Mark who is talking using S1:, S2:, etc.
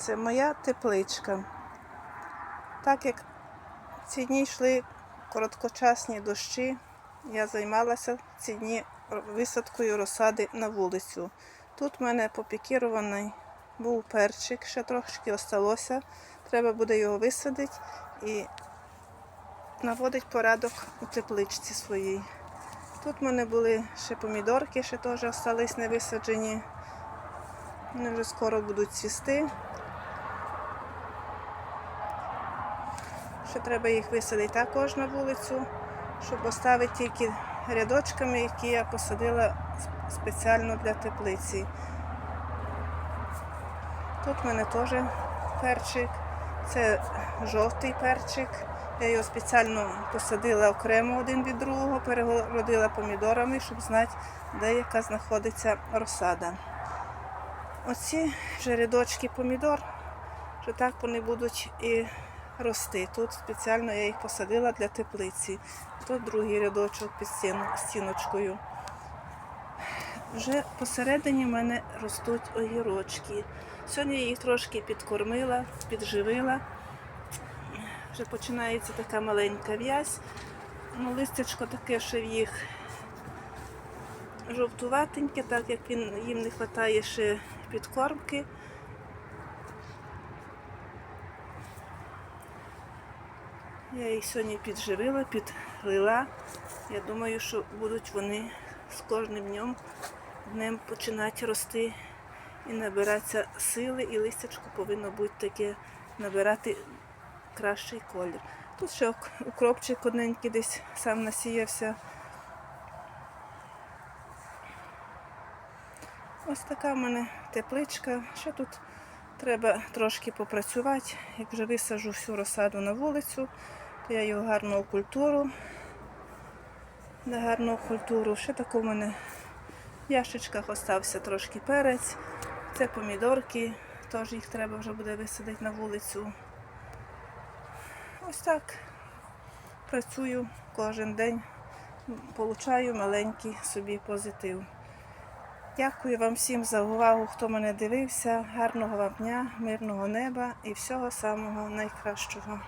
S1: Це моя тепличка. Так як ці дні йшли короткочасні дощі, я займалася ці дні висадкою розсади на вулицю. Тут в мене попікірований був перчик, ще трошки осталося. Треба буде його висадити і наводить порядок у тепличці своїй. Тут в мене були ще помідорки, ще теж остались не висаджені. Вони вже скоро будуть цвісти. Ще треба їх висадити також на вулицю, щоб поставити тільки рядочками, які я посадила спеціально для теплиці. Тут в мене теж перчик. Це жовтий перчик. Я його спеціально посадила окремо один від другого, перегородила помідорами, щоб знати, де яка знаходиться розсада. Оці вже рядочки помідор, що так вони будуть і рости. Тут спеціально я їх посадила для теплиці. Тут другий рядочок під стіночкою. Вже посередині в мене ростуть огірочки. Сьогодні я їх трошки підкормила, підживила. Вже починається така маленька в'язь. Ну, листячко таке, що в їх жовтуватеньке, так як їм не вистачає ще підкормки. Я їх сьогодні підживила, підлила. Я думаю, що будуть вони з кожним днем, днем починати рости і набиратися сили, і листячко повинно бути таке набирати кращий колір. Тут ще укропчик одненький десь сам насіявся. Ось така в мене тепличка. Ще тут треба трошки попрацювати. Як вже висаджу всю розсаду на вулицю, то я його гарно окультуру. На гарну культуру. Ще таку в мене в ящичках остався трошки перець. Це помідорки, теж їх треба вже буде висадити на вулицю. Ось так працюю кожен день, получаю маленький собі позитив. Дякую вам всім за увагу, хто мене дивився. Гарного вам дня, мирного неба і всього самого найкращого.